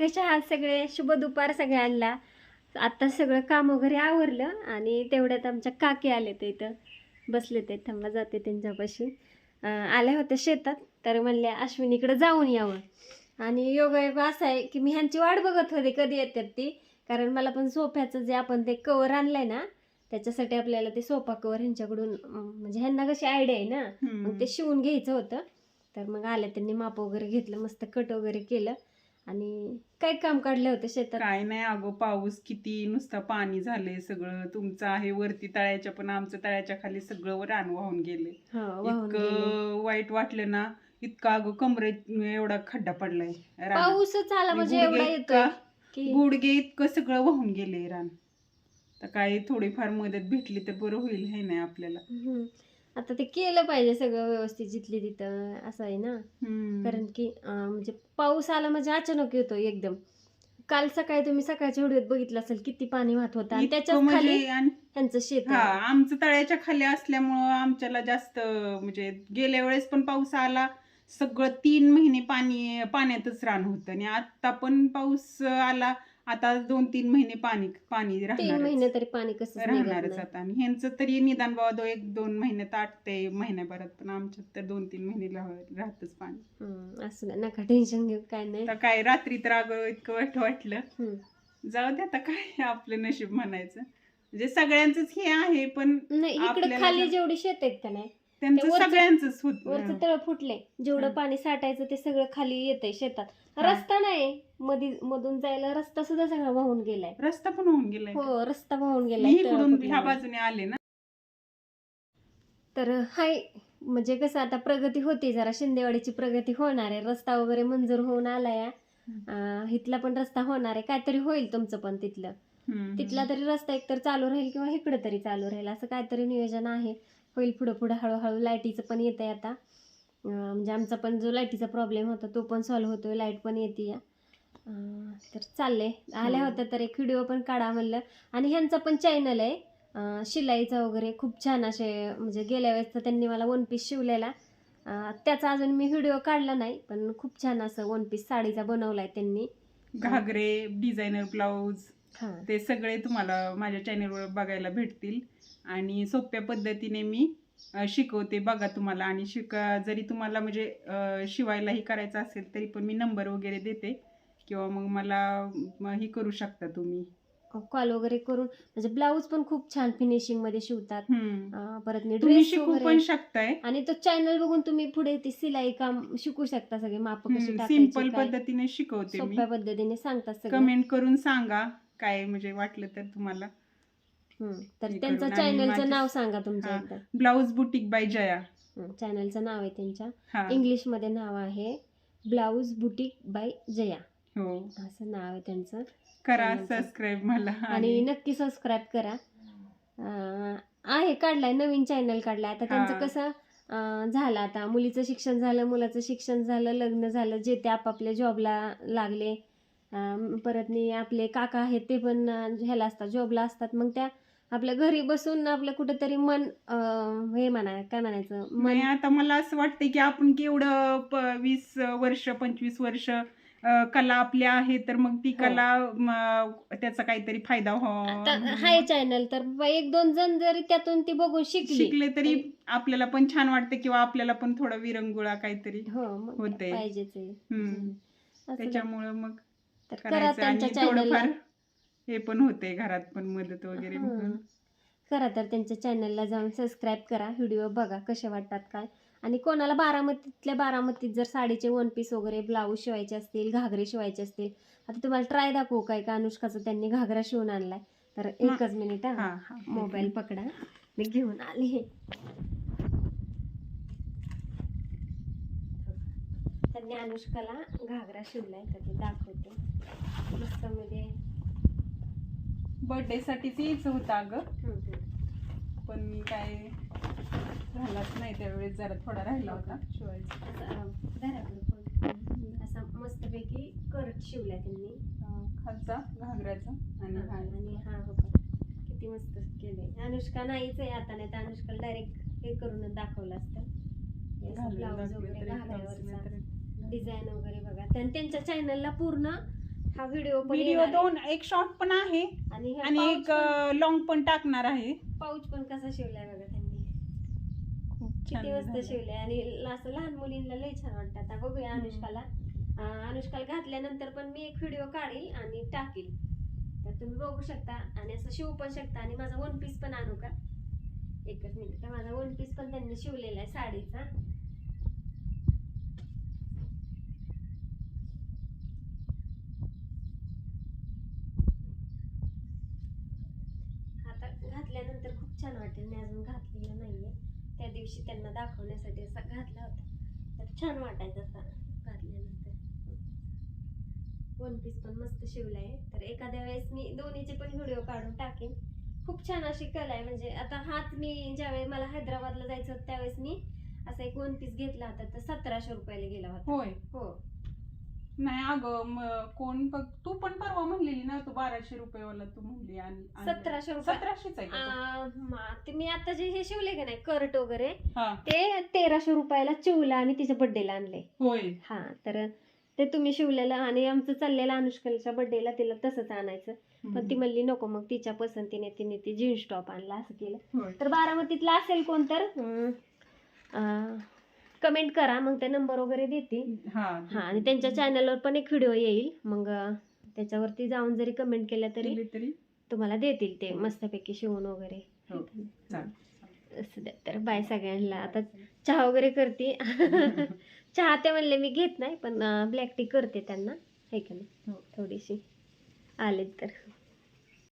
कशा आहात सगळे शुभ दुपार सगळ्यांना. आता सगळं काम वगैरे आवरलं आणि तेवढ्यात आमच्या काकी आले ते इथं. बसले ते थांबा जाते त्यांच्यापाशी. आल्या होत्या शेतात तर म्हणल्या अश्विनीकडे जाऊन यावं. आणि योगायोग असा आहे की मी ह्यांची वाट बघत होते कधी येतात ती. कारण मला पण सोफ्याचं जे आपण ते कवर आणलंय ना त्याच्यासाठी आपल्याला ते सोफा कवर ह्यांच्याकडून म्हणजे ह्यांना कशी आयडिया आहे ना मग ते शिवून घ्यायचं होतं. तर मग आल्या त्यांनी माप वगैरे घेतलं मस्त कट वगैरे केलं. आणि काय काम काढलं होतं शेतात काय नाही अगो पाऊस किती नुसतं पाणी झालंय सगळं तुमचं आहे वरती तळ्याच्या पण आमचं तळ्याच्या खाली सगळं रान वाहून गेले हा वाहून गेले. इतकं वाईट वाटलं ना इतका अगं कमरे एवढा खड्डा पडलाय रानात. पाऊसच आला म्हणजे एवढा येतोय इतका- की गुडघे इतकं सगळं वाहून गेले रान तर काय थोडीफार मदत भेटली तर बरं होईल हे नाही आपल्याला हम्म. आता ते केलं पाहिजे सगळं व्यवस्थित जिथली तिथं असं आहे ना. कारण की अं, म्हणजे पाऊस आला म्हणजे अचानक येतो एकदम काल सकाळी तुम्ही सकाळच्या व्हिडिओत बघितलं असेल किती पाणी वाहत होतं आणि इतकं त्याच्याच म्हणजे खाली आणि त्यांचं शेत हा आहे. आमचं तळ्याच्या खाली असल्यामुळं आमच्याला जास्त म्हणजे गेल्या वेळेस पण पाऊस आला सगळं तीन महिने पाणी पाण्यातच रान होतं आणि आता पण पाऊस आला आता दोन तीन महिने पाणी पाणी तीन तरी पाणी कसं राहणारच आता. आणि ह्यांचं तरी निदान बाबा दो एक दोन महिन्यात आटते महिन्याभरात. पण आमच्यात तर दोन तीन महिने राह- राहतच पाणी. असं नाही, नका टेन्शन घेऊ काय नाही. काय रात्री तर अगं इतकं वाईट वाटलं. हम्म. जाऊ दे आता काय आपलं नशीब म्हणायचं. म्हणजे सगळ्यांचंच हे आहे पण नाही इकडे आपल्याला खाली जर- जेवढी शेत आहेत का नाही त्यांचं ते वरचं- सगळ्यांचंच वरचं होत तळ फुटले. जेवढं. पाणी साठायचं ते सगळं खाली येतंय शेतात. हा. रस्ता नाही मधी मधून जायला रस्ता सुद्धा सगळा वाहून गेलाय. रस्ता पण होऊन गेलाय हो रस्ता वाहून मी गेलाय तळ इकडून ह्या फुटल्यामुळे. बाजूने आले ना? तर हाय म्हणजे कसं आता प्रगती होती जरा शिंदेवाडीची प्रगती होणार आहे. रस्ता वगैरे मंजूर होऊन आलाय. अं, इथला पण रस्ता होणार आहे. काहीतरी होईल तुमचं पण तिथलं. हम्म. तिथला तरी रस्ता एकतर चालू राहील किंवा इकडे तरी चालू राहील. असं काहीतरी नियोजन आहे. होईल पुढं पुढं हळूहळू. लाईटीचं पण येत आहे आता म्हणजे आमचा पण जो लाईटीचा प्रॉब्लेम होता तो पण सॉल्व्ह होतोय. लाइट पण येते. तर चालले आल्या होत्या तर एक व्हिडिओ पण काढा म्हणलं. आणि ह्यांचा पण चॅनल आहे. शिलाईचा वगैरे खूप छान असे म्हणजे गेल्या वेळेस तर त्यांनी मला वन पीस शिवलेला. त्याचा अजून मी व्हिडिओ काढला नाही पण खूप छान असं वन पीस साडीचा बनवला आहे त्यांनी. घागरे डिझायनर ब्लाऊज ते सगळे तुम्हाला माझ्या चॅनलवर बघायला भेटतील. आणि सोप्या पद्धतीने मी शिकवते बघा तुम्हाला. आणि शिका जरी तुम्हाला म्हणजे शिवायलाही करायचं असेल तरी पण मी नंबर वगैरे देते. किंवा मग मला हे करू शकता तुम्ही. कॉल वगैरे करून म्हणजे ब्लाऊज पण खूप छान फिनिशिंगमध्ये शिवतात. परत ड्रेस शिकू पण शकताय. आणि तो चॅनल बघून तुम्ही पुढे ती सिलाई काम शिकू शकता सगळे. माप कशी सिंपल. पद्धतीने शिकवते सोप्या पद्धतीने सांगतात कमेंट करून सांगा. काय म्हणजे वाटलं तर तुम्हाला. तर त्यांचं चॅनलचं नाव सांगा तुमच्या हा. एकदा. Blouse boutique by Jaya. चॅनलचं नाव आहे त्यांच्या. इंग्लिशमध्ये नाव आहे ब्लाऊज बुटीक बाय जया. हो. असं नाव आहे त्यांचं. करा. सबस्क्राईब मला आणि नक्की सबस्क्राईब करा. आहे काढलाय नवीन चॅनल काढलाय. आता त्यांचं. कसं झालं आता. मुलीचं शिक्षण झालं मुलाचं शिक्षण झालं लग्न झालं जे ते आपापल्या जॉबला लागले. परत नी आपले काका आहेत ते पण ह्याला असतात जॉबला असतात. मग त्या आपल्या घरी बसून आपलं कुठंतरी मन हे म्हणा काय म्हणायचं मन आता मला असं वाटतंय की आपण केवढं वीस वर्ष पंचवीस वर्ष कला आपली आहे तर मग ती हो. कला त्याचा काहीतरी फायदा हो. हाय चॅनल तर एक दोन जण जरी त्यातून ती बघून शिकली शिकले तरी आपल्याला पण छान वाटतं किंवा आपल्याला पण थोडा विरंगुळा काहीतरी हो. असं त्याच्यामुळं मग तर करा करायचं आणि त्यांच्या चॅनलला थोडंफार हे पण होते घरात पण मदत वगैरे. म्हणून करा तर त्यांच्या चॅनलला जाऊन सबस्क्राईब करा. व्हिडिओ बघा कसे वाटतात काय. आणि कोणाला बारामतीतल्या बारामतीत जर साडीचे वन पीस वगैरे ब्लाऊज शिवायचे असतील घागरे शिवायचे असतील आता तुम्हाला ट्राय दाखवू काय का अनुष्काचं. त्यांनी घागरा शिवून आणलाय. तर एकच मिनिट हा. मोबाईल पकडा. मी घेऊन आले. त्यांनी अनुष्काला घागरा शिवलाय तर ते दाखवते. मस्त मध्ये बर्थडे साठीच यायचं होतं अगं. पण मी काय झालाच नाही त्यावेळेस जरा थोडा राहिला होता. शिवायचा असं, मस्तपैकी करट शिवला त्यांनी. खालचा घागऱ्याचा आणि हा आणि हा हो का. किती मस्त केले अनुष्का नाहीच आहे आता नाही तर अनुष्काला डायरेक्ट हे करूनच दाखवलं असतं. ब्लाऊज वगैरे घागऱ्यावरचा. डिझाईन वगैरे बघा. त्यां- त्यांच्या चॅनलला पूर्ण हा व्हिडिओ पण व्हिडिओ येणार आहे. दोन एक शॉर्ट पण आहे आणि हे एक पण- लॉंग पण टाकणार आहे. पाऊच पण कसा शिवलाय बघा त्यांनी. खूप छान किती मस्त झालंय. शिवले आणि ल- असं लहान मुलींना लय छान वाटतं आता बघूया हम्म. अनुष्काला. अं, अनुष्काला घातल्यानंतर पण मी एक व्हिडिओ काढील आणि टाकील. तर तुम्ही बघू शकता. आणि असं शिवू पण शकता. आणि माझा वन पीस पण आणू का? एकच मिनिट माझा वन पीस पण त्यांनी शिवलेला आहे साडीचा आता घातल्यानंतर खूप छान वाटेल. मी अजून घातलेलं नाहीये. त्या दिवशी त्यांना दाखवण्यासाठी असा घातला होता. तर छान वाटायचं असा घातल्यानंतर. वन पीस पण मस्त शिवलाय. तर एखाद्या वेळेस मी दोन्हीचे पण व्हिडिओ काढून टाकेन. खूप छान अशी कला आहे. म्हणजे आता हाच मी ज्यावेळेस मला हैदराबादला जायचं होतं त्यावेळेस मी असा एक वन पीस घेतला होता. तर सतराशे रुपयाला गेला होता. होय. हो. नाही अगं म- कोण बघ तू पण परवा म्हणलेली ना तू बाराशे रुपयेवाला तू म्हणली आणि आणि- सतराशे रुपये. सतराशेच आहे का तो? आ, मा- ते मी आता जे हे शिवले का नाही कर्ट वगैरे हा. ते तेराशे रुपयाला चिवला आम्ही तिच्या बर्थडेला आणले होय. हा तर ते तुम्ही शिवलेलं आणि आमचं चाललेलं अनुष्काच्या बर्थडेला तिला तसंच आणायचं. पण ती म्हणली नको मग तिच्या पसंतीने तिने ती जीन्स टॉप आणला असं केलं. होय. तर बारामतीतला असेल कोण तर कमेंट करा मग ते नंबर वगैरे देतील. हा हा आणि त्यांच्या चॅनलवर पण एक व्हिडिओ येईल. मग त्याच्यावरती जाऊन जरी कमेंट केल्या तरी तुम्हाला देतील ते मस्तपैकी शिवून वगैरे. हो, चालेल. असं द्या तर बाय सगळ्यांना. आता चहा वगैरे करते. चहा ते म्हणले मी घेत नाही पण ब्लॅक टी करते त्यांना. आहे का नाही? हो. थोडीशी. आले तर.